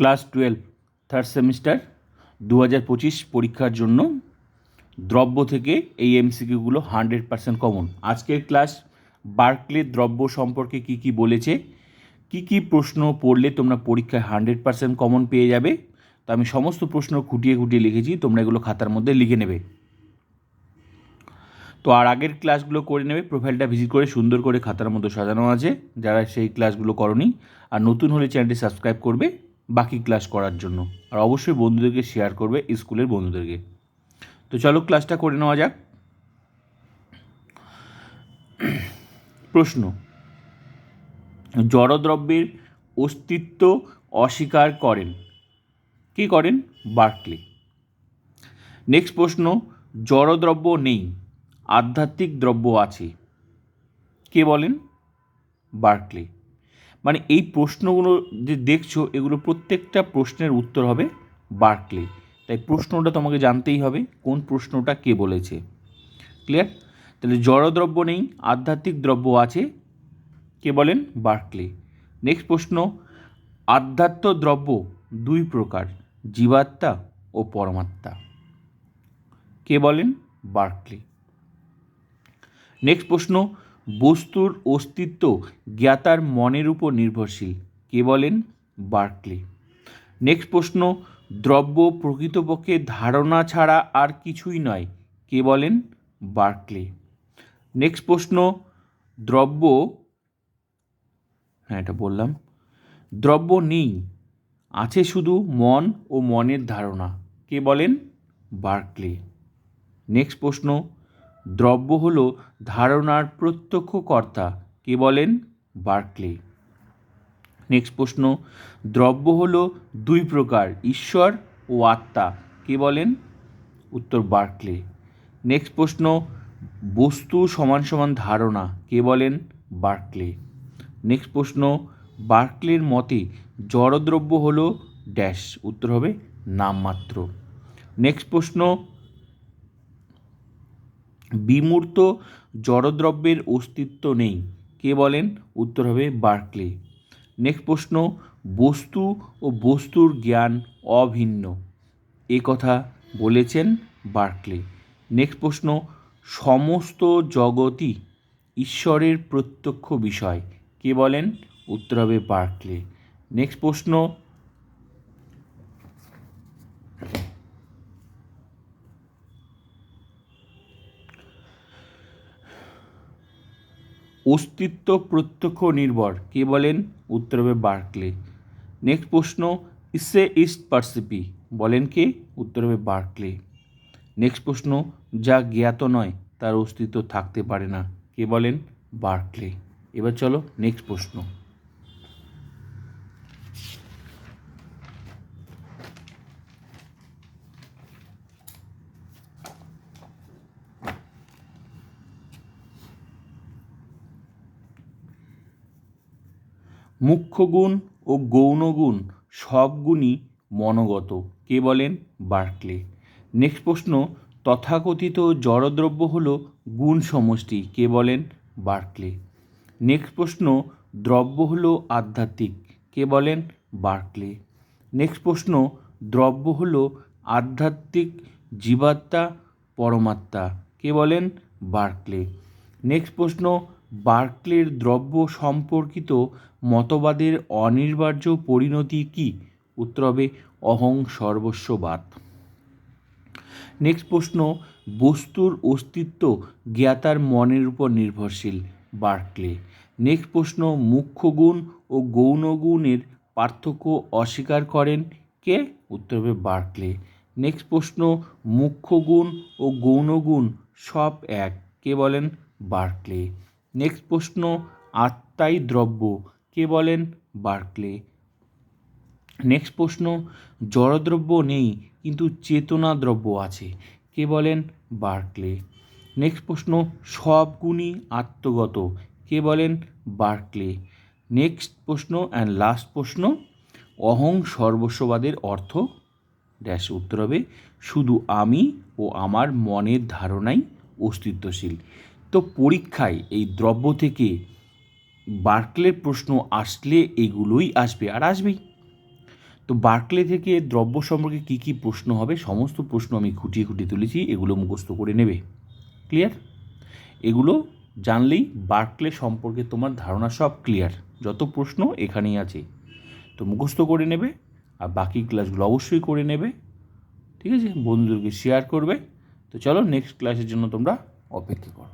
Class twelve third semester দু হাজার পঁচিশ পরীক্ষার জন্য দ্রব্য থেকে এই এমসিকিউগুলো হান্ড্রেড পার্সেন্ট কমন আজকের ক্লাস বার্কলে দ্রব্য সম্পর্কে কি কি বলেছে, কি কি প্রশ্ন পড়লে তোমরা পরীক্ষায় হান্ড্রেড পার্সেন্ট কমন পেয়ে যাবে, তো আমি সমস্ত প্রশ্ন খুঁটিয়ে খুঁটিয়ে লিখেছি, তোমরা এগুলো খাতার মধ্যে লিখে নেবে। তো আর আগের ক্লাসগুলো করে নেবে প্রোফাইলটা ভিজিট করে সুন্দর করে খাতার মধ্যে সাজানো আছে, যারা সেই ক্লাসগুলো করনি, আর নতুন হলে চ্যানেলটি সাবস্ক্রাইব করবে বাকি ক্লাস করার জন্য। আর অবশ্যই বন্ধুদেরকে শেয়ার করবে স্কুলের বন্ধুদেরকে। তো চলো ক্লাসটা করে নেওয়া যাক। প্রশ্ন। জড়দ্রব্যের অস্তিত্ব অস্বীকার করেন। কি করেন? বার্কলি। নেক্সট প্রশ্ন, জড়দ্রব্য নেই, আধ্যাত্মিক দ্রব্য আছে। কে বলেন? বার্কলি। মানে এই প্রশ্নগুলো যে দেখছ, এগুলো প্রত্যেকটা প্রশ্নের উত্তর হবে বার্কলি তাই প্রশ্নটা তোমাকে জানতেই হবে, কোন প্রশ্নটা কে বলেছে। ক্লিয়ার তাহলে জড়দ্রব্য নেই, আধ্যাত্মিক দ্রব্য আছে, কে বলেন? বার্কলি নেক্সট প্রশ্ন, আধ্যাত্ম দ্রব্য দুই প্রকার, জীবাত্মা ও পরমাত্মা। কে বলেন? বার্কলি নেক্সট প্রশ্ন বস্তুর অস্তিত্ব জ্ঞাতার মনের উপর নির্ভরশীল। কে বলেন? বার্কলি। নেক্সট প্রশ্ন, দ্রব্য প্রকৃতপক্ষে ধারণা ছাড়া আর কিছুই নয়। কে বলেন? বার্কলি। নেক্সট প্রশ্ন, দ্রব্য হ্যাঁ এটা বললাম। দ্রব্য নেই, আছে শুধু মন ও মনের ধারণা। কে বলেন? বার্কলি। নেক্সট প্রশ্ন দ্রব্য হল ধারণার প্রত্যক্ষ কর্তা কে বলেন? বার্কলে। নেক্সট প্রশ্ন। দ্রব্য হল দুই প্রকার, ঈশ্বর ও আত্মা। কে বলেন? উত্তর বার্কলে। নেক্সট প্রশ্ন। বস্তু সমান সমান ধারণা। কে বলেন? বার্কলে। নেক্সট প্রশ্ন। বার্কলির মতে জড়দ্রব্য হল ড্যাশ। উত্তর হবে নামমাত্র। নেক্সট প্রশ্ন। বিমূর্ত জড়দ্রব্যের অস্তিত্ব নেই। কে বলেন? উত্তর হবে বার্কলে। নেক্সট প্রশ্ন, বস্তু ও বস্তুর জ্ঞান অভিন্ন। এ কথা বলেছেন বার্কলে। নেক্সট প্রশ্ন, সমস্ত জগতই ঈশ্বরের প্রত্যক্ষ বিষয়। কে বলেন? উত্তর হবে বার্কলি। নেক্সট প্রশ্ন অস্তিত্ব প্রত্যক্ষ নির্ভর। কে বলেন? উত্তর হবে বার্কলে। নেক্সট প্রশ্ন, ইসে ইস্ট পার্সিপি। বলেন কে? উত্তর হবে বার্কলে। নেক্সট প্রশ্ন, যা জ্ঞাত নয়, তার অস্তিত্ব থাকতে পারে না। কে বলেন? বার্কলে। এবার চলো, নেক্সট প্রশ্ন। মুখ্য গুণ ও গৌণ গুণ সব গুণই মনোগত। কে বলেন? বার্কলে। নেক্সট প্রশ্ন, তথাকথিত জড়দ্রব্য হল গুণ সমষ্টি কে বলেন? বার্কলে। নেক্সট প্রশ্ন, দ্রব্য হল আধ্যাত্মিক। কে বলেন? বার্কলে। নেক্সট প্রশ্ন, দ্রব্য হল আধ্যাত্মিক জীবাত্মা পরমাত্মা। কে বলেন? বার্কলে। নেক্সট প্রশ্ন বার্কলের দ্রব্য সম্পর্কিত মতবাদের অনিবার্য পরিণতি কি? উত্তর হবে, অহং সর্বস্ববাদ। নেক্সট প্রশ্ন, বস্তুর অস্তিত্ব জ্ঞাতার মনের উপর নির্ভরশীল বার্কলে। নেক্সট প্রশ্ন, মুখ্য গুণ ও গৌণ গুণের পার্থক্য অস্বীকার করেন কে? উত্তর হবে, বার্কলে। নেক্সট প্রশ্ন, মুখ্য গুণ ও গৌণ গুণ সব এক, কে বলেন? বার্কলে। নেক্সট প্রশ্ন আত্মাই দ্রব্য, কে বলেন? বার্কলে। নেক্সট প্রশ্ন, জড়দ্রব্য নেই, কিন্তু চেতনা দ্রব্য আছে, কে বলেন? বার্কলে। নেক্সট প্রশ্ন, সব গুণই আত্মগত, কে বলেন? বার্কলে। নেক্সট প্রশ্ন অ্যান্ড লাস্ট প্রশ্ন, অহং সর্বস্ববাদের অর্থ ড্যাশ উত্তর হবে, শুধু আমি ও আমার মনের ধারণাই অস্তিত্বশীল। তো পরীক্ষায় এই দ্রব্য থেকে বার্কলের প্রশ্ন আসলে এগুলোই আসবে আর আসবেই। তো বার্কলে থেকে দ্রব্য সম্পর্কে কী কী প্রশ্ন হবে, সমস্ত প্রশ্ন আমি খুঁটিয়ে খুঁটিয়ে তুলেছি, এগুলো মুখস্থ করে নেবে। ক্লিয়ার? এগুলো জানলেই বার্কলে সম্পর্কে তোমার ধারণা সব ক্লিয়ার। যত প্রশ্ন এখানেই আছে। তো মুখস্থ করে নেবে আর বাকি ক্লাসগুলো অবশ্যই করে নেবে। ঠিক আছে? বন্ধুদেরকে শেয়ার করবে। তো চলো নেক্সট ক্লাসের জন্য তোমরা অপেক্ষা করো।